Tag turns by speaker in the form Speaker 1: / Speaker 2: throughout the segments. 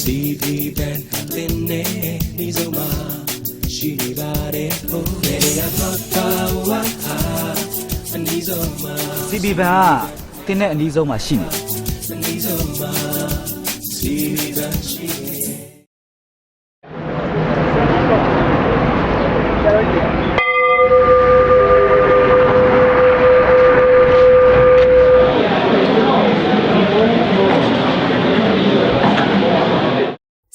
Speaker 1: CB band တင်နေဒီဆုံးမှာရှိနေပါတယ်ဟိုနေရာတော့ပါဝါဟာအနီးဆုံးမှာ
Speaker 2: CB ဘန်ကတင်းတဲ့အနီးဆုံးမှာရှိနေတယ်
Speaker 1: အနီးဆုံးမှာ CB band ရှိနေ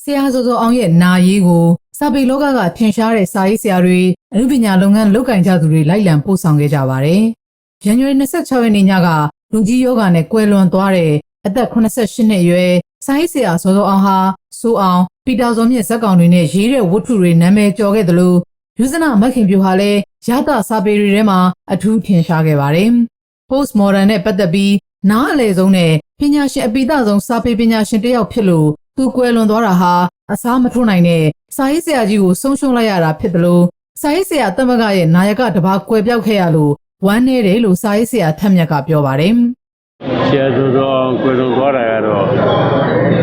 Speaker 3: ဆရာစောစောအောင်ရဲ့နာရေးကိုစာပေလောကကထင်ရှားတဲ့စာရေးဆရာတွေအမှုပညာလုပ်ငန်းလုပ်ကင်ကြသူတွေလိုက်လံပို့ဆောင်ခဲ့ကြပါတယ်။ဇန်နဝါရီ26ရက်နေ့ညကလူကြီးယောဂနဲ့ကွယ်လွန်သွားတဲ့အသက်88နှစ်အရွယ်စာရေးဆရာစောစောအောင်ဟာစိုးအောင်ပီတာဇော်မြင့်ဇက်ကောင်တွေနဲ့ရေးတဲ့ဝတ္ထုတွေနာမည်ကျော်ခဲ့တယ်လို့ယူဇနာမက်ခင်ပြူဟာလည်းရသစာပေတွေထဲမှာအထူးထင်ရှားခဲ့ပါတယ်။ post modern နဲ့ပတ်သက်ပြီးနားအလည်ဆုံးနဲ့ပညာရှင်အပိသဆုံးစာပေပညာရှင်တစ်ယောက်ဖြစ်လို့ သူကွယ်လွန်သွားတာဟာအစားမထိုးနိုင်တဲ့စာရေးဆရာကြီးကိုဆုံးရှုံးလိုက်ရတာဖြစ်တယ်လို့စာရေးဆရာတမကရဲ့နာယကတပါကွယ်ပြောက်ခဲ့ရလို့ဝမ်းနည်းတယ်လို့စာရေးဆရာထက်မြက်ကပြောပါတယ်။
Speaker 4: ဆရာဆိုတော့အောင်ကိုယ်တော်သွားတာကတော့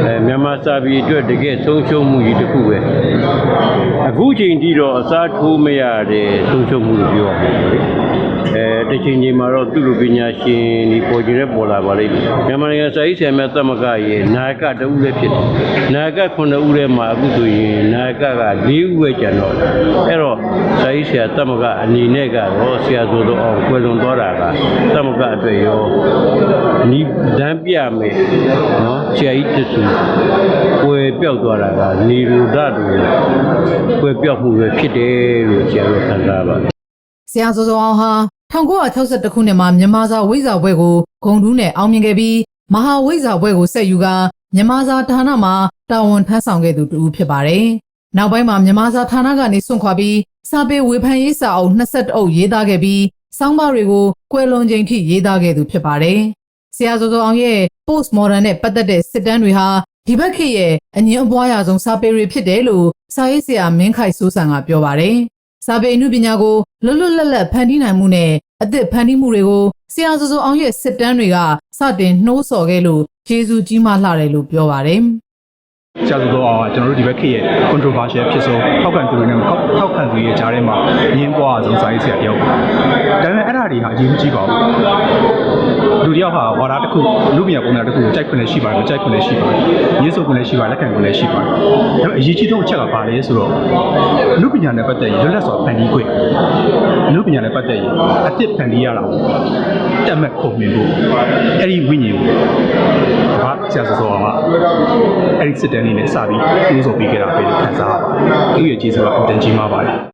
Speaker 4: အဲမြန်မာစာပေအတွက်တကယ်ဆုံးရှုံးမှုကြီးတစ်ခုပဲအခုချိန်ထိတော့အစားထိုးမရတဲ့ဆုံးရှုံးမှုလို့ပြောရမှာပေါ့လေ အဲတစ်ချိန်ချိန်မှာတော့သူ့လိုပညာရှင်ဒီပေါ်ကျင်တဲ့ပေါ်လာပါလိမ့်မယ်မြန်မာနိုင်ငံစာရေးဆရာများတမကရဲ့နာယကတဦးလည်းဖြစ်တယ်နာယက9ဦးထဲမှာအခုဆိုရင်နာယကက4ဦးပဲကျန်တော့တယ်အဲ့တော့စာရေးဆရာတမကအနေနဲ့ကတော့ဆရာဆိုတော့အောင်ကိုယ်တော်သွားတာကတမကအတွက်ရောနီးဒန်းပြမယ်နော်ဆရာကြီးတဆူကွယ်ပြောက်သွားတာကနေရူဒတူကွယ်ပြောက်မှုပဲဖြစ်တယ်လို့ဆရာတို့ခံစားပါတယ်
Speaker 3: ဆရာစောစောအောင်ဟာ 1962ခုနှစ်မှာမြန်မာစာဝိဇာဘွဲကိုဂုံတူးနဲ့အောင်မြင်ခဲ့ပြီးမဟာဝိဇာဘွဲကိုဆက်ယူကာမြန်မာစာဌာနမှာတာဝန်ထမ်းဆောင်ခဲ့သူတူဖြစ်ပါတယ်။နောက်ပိုင်းမှာမြန်မာစာဌာနကနေစွန့်ခွာပြီးစာပေဝေဖန်ရေးစာအုပ်22အုပ်ရေးသားခဲ့ပြီးစောင်းပါတွေကိုကွယ်လွန်ချိန်ထိရေးသားခဲ့သူဖြစ်ပါတယ်။ဆရာစောစောအောင်ရဲ့ post modern နဲ့ပတ်သက်တဲ့စစ်တမ်းတွေဟာဒီဘက်ခေတ်ရဲ့အငင်းအပွားရဆုံးစာပေတွေဖြစ်တယ်လို့စာရေးဆရာမင်းခိုင်စိုးစံကပြောပါတယ်။ စာပေအမှုပညာကိုလွတ်လွတ်လပ်လပ်ဖန်တီးနိုင်မှုနဲ့အသစ်ဖန်တီးမှုတွေကိုဆရာစောစောအောင်ရဲ့စစ်တမ်းတွေကစတင်နှိုးဆော်ခဲ့လို့ကျေးဇူးကြီးမားလှတယ်လို့ပြောပါတယ်။
Speaker 5: ဆရာဆိုတော့အောင်ကကျွန်တော်တို့ဒီဘက်ခေတ်ရဲ့ controversial ဖြစ်ဆုံးထောက်ခံသူတွေနဲ့ထောက်ခံသူတွေရဲ့ကြားထဲမှာညင်းပွားအောင်စာရေးဆရာတယောက်ပေါ့။ဒါပေမဲ့အဲ့ဒါတွေဟာအရေးမကြီးပါဘူး။လူတ ယောက်ဟာဝါဒတစ်ခုလူပညာပုံစံတစ်ခုကိုကြိုက်ခွင့်လည်းရှိပါတယ်မကြိုက်ခွင့်လည်းရှိပါတယ်။ရင်းဆိုခွင့်လည်းရှိပါတယ်လက်ခံခွင့်လည်းရှိပါတယ်။ဒါပေမဲ့အရေးကြီးဆုံးအချက်ကဘာလဲဆိုတော့လူပညာနဲ့ပတ်သက်ရင်လွတ်လပ်စွာဖန်တီးခွင့်လူပညာနဲ့ပတ်သက်ရင်အသစ်ဖန်တီးရတာကိုတက်မဲ့ခုံမြင်ဖို့အဲ့ဒီဝိညာဉ်ကိုဘာဆရာဆိုတော့ကအဲ့ဒီစစ်တမ်းလေးနဲ့စပြီးနှိုးဆော်ပေးခဲ့တာပဲလို့ခံစားရပါတယ်။သူ့ရဲ့ကျေးဇူးကအင်တန်ကြီးမားပါတယ်။